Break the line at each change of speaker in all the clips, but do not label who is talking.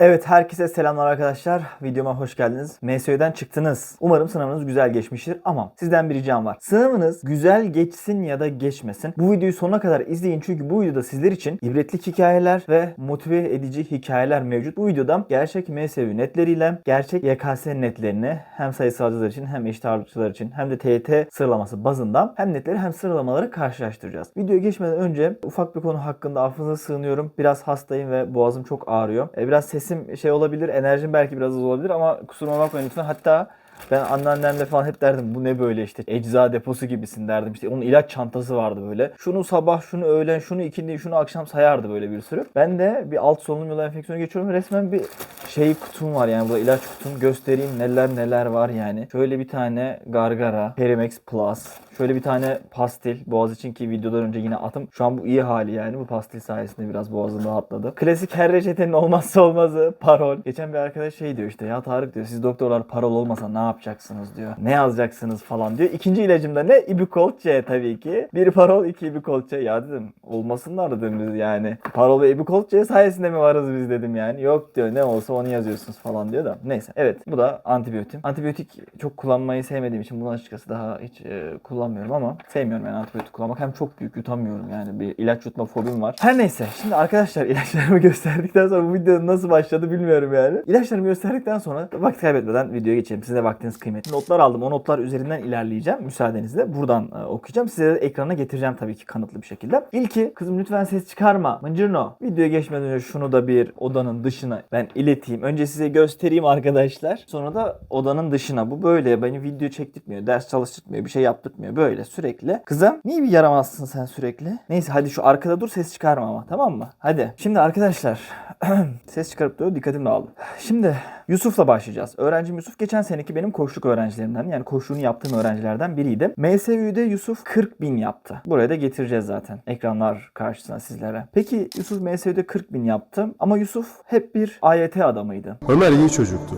Evet herkese selamlar arkadaşlar. Videoma hoş geldiniz. MSÖ'den çıktınız. Umarım sınavınız güzel geçmiştir ama sizden bir ricam var. Sınavınız güzel geçsin ya da geçmesin. Bu videoyu sonuna kadar izleyin çünkü bu videoda sizler için ibretlik hikayeler ve motive edici hikayeler mevcut. Bu videoda gerçek MSÖ netleriyle gerçek YKS netlerini hem sayısalcılar için hem eşit ağırlıkçılar için hem de TYT sıralaması bazında hem netleri hem sıralamaları karşılaştıracağız. Videoya geçmeden önce ufak bir konu hakkında affınıza sığınıyorum. Biraz hastayım ve boğazım çok ağrıyor. E, biraz sesim şey olabilir, enerjim belki biraz az olabilir ama kusuruma bakmayın lütfen. Hatta ben anneannemle falan hep derdim bu ne böyle işte ecza deposu gibisin derdim işte onun ilaç çantası vardı böyle. Şunu sabah, şunu öğlen, şunu ikindi, şunu akşam sayardı böyle bir sürü. Ben de bir alt solunum yolu enfeksiyonu geçiyorum. Resmen bir şey kutum var yani burada ilaç kutum göstereyim neler neler var yani. Şöyle bir tane gargara, Perimex Plus, Şöyle bir tane pastil. Boğaz için ki videodan önce yine atım. Şu an bu iyi hali yani. Bu pastil sayesinde biraz boğazım rahatladı. Klasik her reçetenin olmazsa olmazı parol. Geçen bir arkadaş şey diyor işte ya Tarık diyor siz doktorlar parol olmasa ne yapacaksınız diyor. Ne yazacaksınız falan diyor. İkinci ilacımda ne? Ibucol C tabii ki. Bir parol iki Ibucol C. Ya dedim olmasınlar dedim biz yani. Parol ve Ibucol C sayesinde mi varız biz dedim yani. Yok diyor ne olsa onu yazıyorsunuz falan diyor da. Neyse evet bu da antibiyotik. Antibiyotik çok kullanmayı sevmediğim için bunu açıkçası daha hiç e, kullanmıyorum ama sevmiyorum yani antibiyotik kullanmak. Hem çok büyük yutamıyorum yani bir ilaç yutma fobim var. Her neyse şimdi arkadaşlar ilaçlarımı gösterdikten sonra bu video nasıl başladı bilmiyorum yani. İlaçlarımı gösterdikten sonra vakit kaybetmeden videoya geçelim. Size de vaktiniz kıymetli. Notlar aldım. O notlar üzerinden ilerleyeceğim. Müsaadenizle buradan e, okuyacağım. Size de ekrana getireceğim tabii ki kanıtlı bir şekilde. İlki kızım lütfen ses çıkarma. Mıncırno. Videoya geçmeden önce şunu da bir odanın dışına ben ileteyim. Önce size göstereyim arkadaşlar. Sonra da odanın dışına. Bu böyle beni video çektirtmiyor. Ders çalıştırmıyor. Bir şey yaptırtmıyor. Böyle sürekli. Kızım niye bir yaramazsın sen sürekli? Neyse hadi şu arkada dur ses çıkarma ama tamam mı? Hadi. Şimdi arkadaşlar ses çıkarıp duruyor. Dikkatim dağıldı. Şimdi Yusuf'la başlayacağız. Öğrencim Yusuf geçen seneki benim koşluk öğrencilerimden yani koşluğunu yaptığım öğrencilerden biriydi. MSÜ'de Yusuf 40 bin yaptı. Buraya da getireceğiz zaten ekranlar karşısına sizlere. Peki Yusuf MSÜ'de 40 bin yaptı ama Yusuf hep bir AYT adamıydı.
Ömer iyi çocuktu.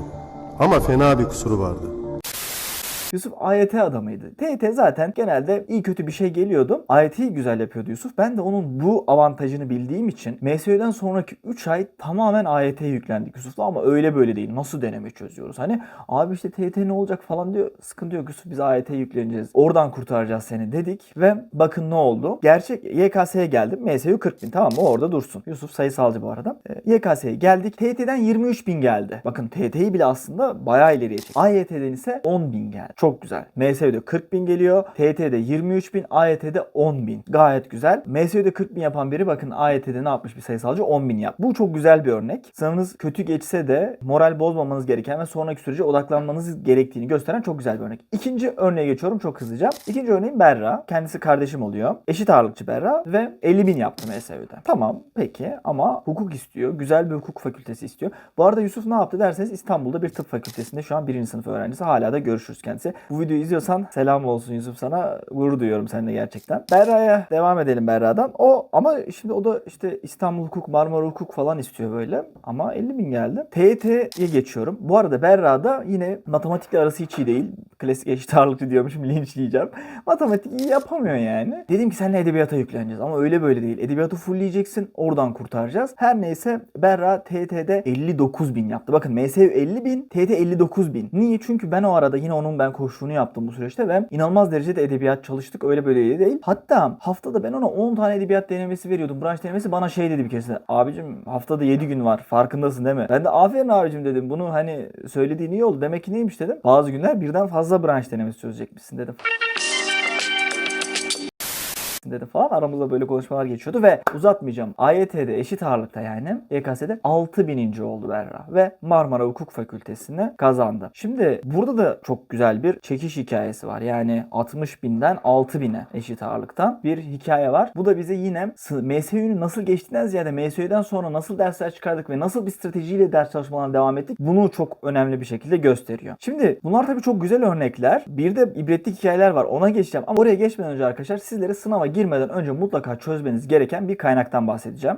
Ama fena bir kusuru vardı.
Yusuf AYT adamıydı. TYT zaten genelde iyi kötü bir şey geliyordu. AYT'yi güzel yapıyordu Yusuf. Ben de onun bu avantajını bildiğim için MSÜ'den sonraki 3 ay tamamen AYT'ye yüklendik Yusuf'la ama öyle böyle değil. Nasıl deneme çözüyoruz? Hani abi işte TYT ne olacak falan diyor. Sıkıntı yok Yusuf biz AYT'ye yükleneceğiz. Oradan kurtaracağız seni dedik ve bakın ne oldu? Gerçek YKS'ye geldim. MSÜ 40 bin tamam mı? Orada dursun. Yusuf sayısalcı bu arada. E, YKS'ye geldik. TYT'den 23 bin geldi. Bakın TYT'yi bile aslında bayağı ileriye çekti. AYT'den ise 10 bin geldi. Çok güzel. MSÜ'de 40 bin geliyor. TYT'de 23 bin. AYT'de 10 bin. Gayet güzel. MSÜ'de 40 bin yapan biri bakın AYT'de ne yapmış bir sayısalcı 10 bin yap. Bu çok güzel bir örnek. Sınavınız kötü geçse de moral bozmamanız gereken ve sonraki sürece odaklanmanız gerektiğini gösteren çok güzel bir örnek. İkinci örneğe geçiyorum çok hızlıca. İkinci örneğim Berra. Kendisi kardeşim oluyor. Eşit ağırlıkçı Berra ve 50 bin yaptı MSÜ'de. Tamam peki ama hukuk istiyor. Güzel bir hukuk fakültesi istiyor. Bu arada Yusuf ne yaptı derseniz İstanbul'da bir tıp fakültesinde şu an birinci sınıf öğrencisi. Hala da görüşürüz kendisi. Bu videoyu izliyorsan selam olsun Yusuf sana. Gurur duyuyorum seninle gerçekten. Berra'ya devam edelim Berra'dan. O ama şimdi o da işte İstanbul Hukuk, Marmara Hukuk falan istiyor böyle. Ama 50 bin geldi. TYT'ye geçiyorum. Bu arada Berra'da yine matematikle arası hiç iyi değil. Klasik eşit ağırlıkçı diyormuşum linçleyeceğim. Matematik iyi yapamıyor yani. Dedim ki seninle edebiyata yükleneceğiz ama öyle böyle değil. Edebiyatı fullleyeceksin oradan kurtaracağız. Her neyse Berra TYT'de 59 bin yaptı. Bakın MSU 50 bin, TYT 59 bin. Niye? Çünkü ben o arada yine onun ben koştuğunu yaptım bu süreçte ve inanılmaz derecede edebiyat çalıştık. Öyle böyle değil. Hatta haftada ben ona 10 tane edebiyat denemesi veriyordum. Branş denemesi bana şey dedi bir kez. Abicim haftada 7 gün var. Farkındasın değil mi? Ben de aferin abicim dedim. Bunu hani söylediğin iyi oldu. Demek ki neymiş dedim. Bazı günler birden fazla branş denemesi çözecekmişsin dedim dedi falan. Aramızda böyle konuşmalar geçiyordu ve uzatmayacağım. AYT'de eşit ağırlıkta yani YKS'de 6000. oldu Berra ve Marmara Hukuk Fakültesini kazandı. Şimdi burada da çok güzel bir çekiş hikayesi var. Yani 60 binden 6000'e eşit ağırlıkta bir hikaye var. Bu da bize yine MSÜ'nün nasıl geçtiğinden ziyade MSÜ'den sonra nasıl dersler çıkardık ve nasıl bir stratejiyle ders çalışmalarına devam ettik bunu çok önemli bir şekilde gösteriyor. Şimdi bunlar tabii çok güzel örnekler. Bir de ibretlik hikayeler var. Ona geçeceğim. Ama oraya geçmeden önce arkadaşlar sizlere sınava girmeden önce mutlaka çözmeniz gereken bir kaynaktan bahsedeceğim.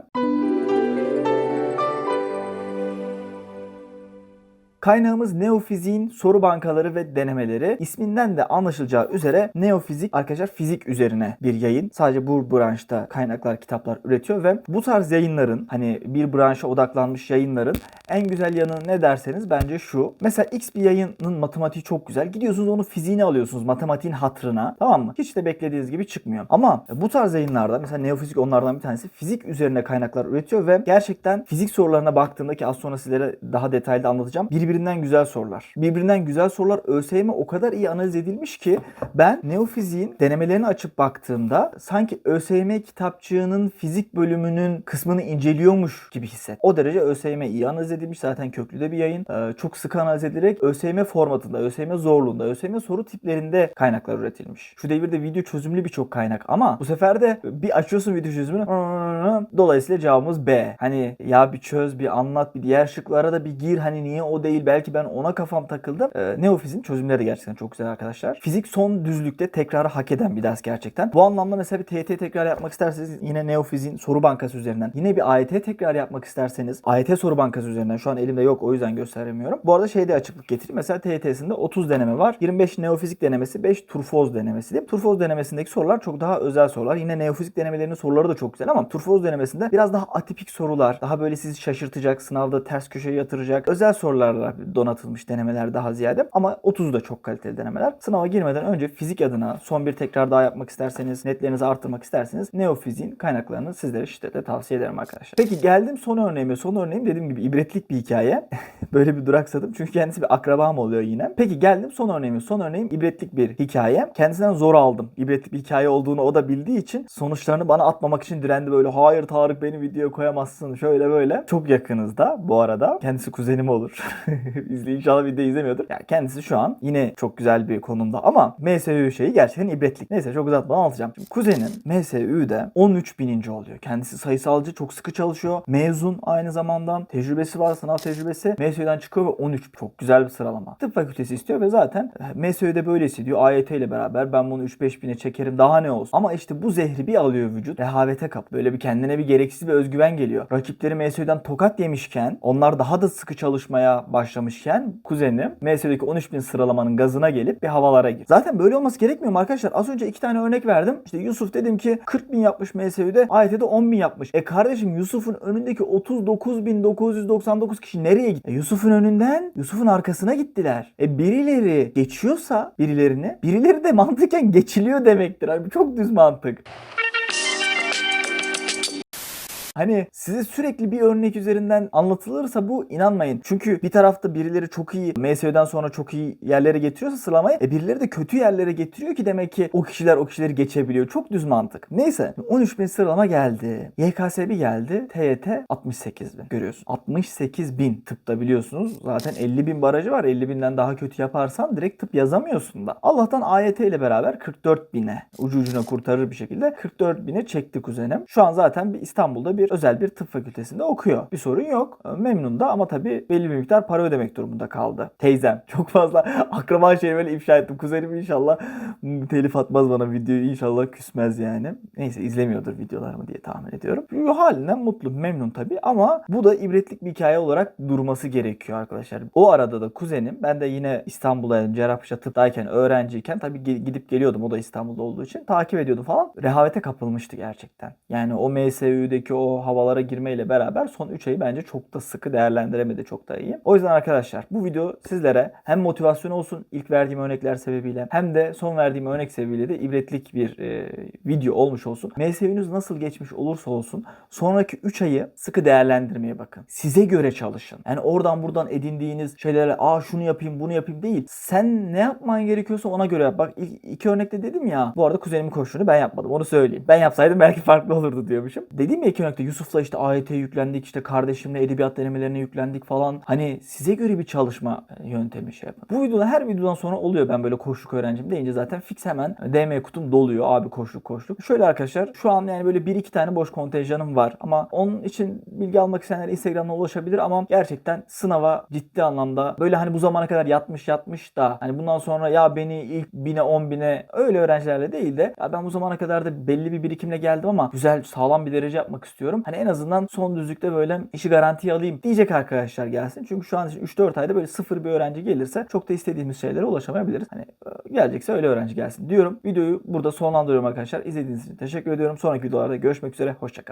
Kaynağımız Neofizik'in soru bankaları ve denemeleri. İsminden de anlaşılacağı üzere Neofizik arkadaşlar fizik üzerine bir yayın. Sadece bu branşta kaynaklar, kitaplar üretiyor ve bu tarz yayınların hani bir branşa odaklanmış yayınların en güzel yanı ne derseniz bence şu. Mesela X bir yayının matematiği çok güzel. Gidiyorsunuz onu fiziğini alıyorsunuz matematiğin hatırına. Tamam mı? Hiç de beklediğiniz gibi çıkmıyor. Ama bu tarz yayınlarda mesela Neofizik onlardan bir tanesi fizik üzerine kaynaklar üretiyor ve gerçekten fizik sorularına baktığımda ki az sonra sizlere daha detaylı anlatacağım. Birbirinden güzel sorular. Birbirinden güzel sorular ÖSYM o kadar iyi analiz edilmiş ki ben Neofizik'in denemelerini açıp baktığımda sanki ÖSYM kitapçığının fizik bölümünün kısmını inceliyormuş gibi hisset. O derece ÖSYM iyi analiz edilmiş. Zaten köklü de bir yayın. Ee, çok sık analiz edilerek ÖSYM formatında, ÖSYM zorluğunda, ÖSYM soru tiplerinde kaynaklar üretilmiş. Şu devirde video çözümlü birçok kaynak ama bu sefer de bir açıyorsun video çözümünü dolayısıyla cevabımız B. Hani ya bir çöz, bir anlat, bir diğer şıklara da bir gir. Hani niye o değil? Belki ben ona kafam takıldım. Ee, Neofiz'in çözümleri gerçekten çok güzel arkadaşlar. Fizik son düzlükte tekrarı hak eden bir ders gerçekten. Bu anlamda mesela bir TYT tekrar yapmak isterseniz yine Neofiz'in soru bankası üzerinden. Yine bir AYT tekrar yapmak isterseniz AYT soru bankası üzerinden. Şu an elimde yok o yüzden gösteremiyorum. Bu arada şeyde açıklık getireyim. Mesela TYT'sinde 30 deneme var. 25 neofizik denemesi, 5 turfoz denemesi. Değil? Turfoz denemesindeki sorular çok daha özel sorular. Yine neofizik denemelerinin soruları da çok güzel ama turfoz denemesinde biraz daha atipik sorular, daha böyle sizi şaşırtacak, sınavda ters köşeye yatıracak özel sorularla donatılmış denemeler daha ziyade. Ama 30'u da çok kaliteli denemeler. Sınava girmeden önce fizik adına son bir tekrar daha yapmak isterseniz, netlerinizi arttırmak isterseniz neofizin kaynaklarını sizlere şiddetle tavsiye ederim arkadaşlar. Peki geldim son örneğime. Son örneğim dediğim gibi ibretlik bir hikaye. böyle bir duraksadım. Çünkü kendisi bir akrabam oluyor yine. Peki geldim son örneğime. Son örneğim ibretlik bir hikaye. Kendisinden zor aldım. İbretlik bir hikaye olduğunu o da bildiği için sonuçlarını bana atmamak için direndi böyle. Hayır Tarık beni videoya koyamazsın. Şöyle böyle. Çok yakınızda bu arada. Kendisi kuzenim olur. İzle inşallah video izlemiyordur. Yani kendisi şu an yine çok güzel bir konumda ama MSÜ şeyi gerçekten ibretlik. Neyse çok uzatmadan anlatacağım. Şimdi kuzenim MSÜ'de 13 bininci oluyor. Kendisi sayısalcı çok sıkı çalışıyor. Mezun aynı zamanda. Tecrübesi var sınav tecrübesi. MSÜ'den çıkıyor ve 13. Çok güzel bir sıralama. Tıp fakültesi istiyor ve zaten MSÜ'de böylesi diyor. AYT ile beraber ben bunu 3-5 bine çekerim daha ne olsun. Ama işte bu zehri bir alıyor vücut. Rehavete kap. Böyle bir kendine bir gereksiz bir özgüven geliyor. Rakipleri MSÜ'den tokat yemişken onlar daha da sıkı çalışmaya başlamışken kuzenim MSÜ'deki 13 bin sıralamanın gazına gelip bir havalara gir. Zaten böyle olması gerekmiyor mu arkadaşlar? Az önce iki tane örnek verdim. İşte Yusuf dedim ki 40 bin yapmış MSÜ'de AYT'de 10 bin yapmış. E kardeşim Yusuf'un önündeki 39.999 kişi nereye gitti? E Yusuf'un önünden Yusuf'un arkasına gittiler. E birileri geçiyorsa birilerini birileri de mantıken geçiliyor demektir. Abi çok düz mantık. Hani size sürekli bir örnek üzerinden anlatılırsa bu inanmayın. Çünkü bir tarafta birileri çok iyi MSÜ'den sonra çok iyi yerlere getiriyorsa sıralamayı e birileri de kötü yerlere getiriyor ki demek ki o kişiler o kişileri geçebiliyor. Çok düz mantık. Neyse 13 bin sıralama geldi. YKS bir geldi. TYT 68 bin. Görüyorsun. 68 bin tıpta biliyorsunuz. Zaten 50 bin barajı var. 50 binden daha kötü yaparsan direkt tıp yazamıyorsun da. Allah'tan AYT ile beraber 44 bine ucu ucuna kurtarır bir şekilde 44 bine çekti kuzenim. Şu an zaten bir İstanbul'da bir özel bir tıp fakültesinde okuyor. Bir sorun yok. Memnun da ama tabii belli bir miktar para ödemek durumunda kaldı. Teyzem. Çok fazla akraba şeyi böyle ifşa ettim. Kuzenim inşallah telif atmaz bana videoyu. inşallah küsmez yani. Neyse izlemiyordur videolarımı diye tahmin ediyorum. Çünkü halinden mutlu, memnun tabii ama bu da ibretlik bir hikaye olarak durması gerekiyor arkadaşlar. O arada da kuzenim ben de yine İstanbul'a Cerrahpaşa tıptayken öğrenciyken tabii gidip geliyordum. O da İstanbul'da olduğu için takip ediyordum falan. Rehavete kapılmıştı gerçekten. Yani o MSÜ'deki o havalara girmeyle beraber son 3 ayı bence çok da sıkı değerlendiremedi. Çok da iyi. O yüzden arkadaşlar bu video sizlere hem motivasyon olsun ilk verdiğim örnekler sebebiyle hem de son verdiğim örnek sebebiyle de ibretlik bir e, video olmuş olsun. MSÜ'nüz nasıl geçmiş olursa olsun sonraki 3 ayı sıkı değerlendirmeye bakın. Size göre çalışın. Yani oradan buradan edindiğiniz şeylere aa şunu yapayım bunu yapayım değil. Sen ne yapman gerekiyorsa ona göre yap. Bak ilk iki örnekte dedim ya. Bu arada kuzenimin koştuğunu ben yapmadım. Onu söyleyeyim. Ben yapsaydım belki farklı olurdu diyormuşum. Dediğim ya iki örnekte Yusuf'la işte AYT'ye yüklendik. işte kardeşimle edebiyat denemelerine yüklendik falan. Hani size göre bir çalışma yöntemi şey yapın. Bu videoda her videodan sonra oluyor. Ben böyle koşluk öğrencim deyince zaten fix hemen DM kutum doluyor. Abi koşluk koşluk. Şöyle arkadaşlar şu an yani böyle bir iki tane boş kontenjanım var. Ama onun için bilgi almak isteyenler Instagram'dan ulaşabilir ama gerçekten sınava ciddi anlamda böyle hani bu zamana kadar yatmış yatmış da hani bundan sonra ya beni ilk bine on bine öyle öğrencilerle değil de ya ben bu zamana kadar da belli bir birikimle geldim ama güzel sağlam bir derece yapmak istiyorum. İstiyorum. Hani en azından son düzlükte böyle işi garantiye alayım diyecek arkadaşlar gelsin. Çünkü şu an için 3-4 ayda böyle sıfır bir öğrenci gelirse çok da istediğimiz şeylere ulaşamayabiliriz. Hani e, gelecekse öyle öğrenci gelsin diyorum. Videoyu burada sonlandırıyorum arkadaşlar. İzlediğiniz için teşekkür ediyorum. Sonraki videolarda görüşmek üzere. Hoşçakalın.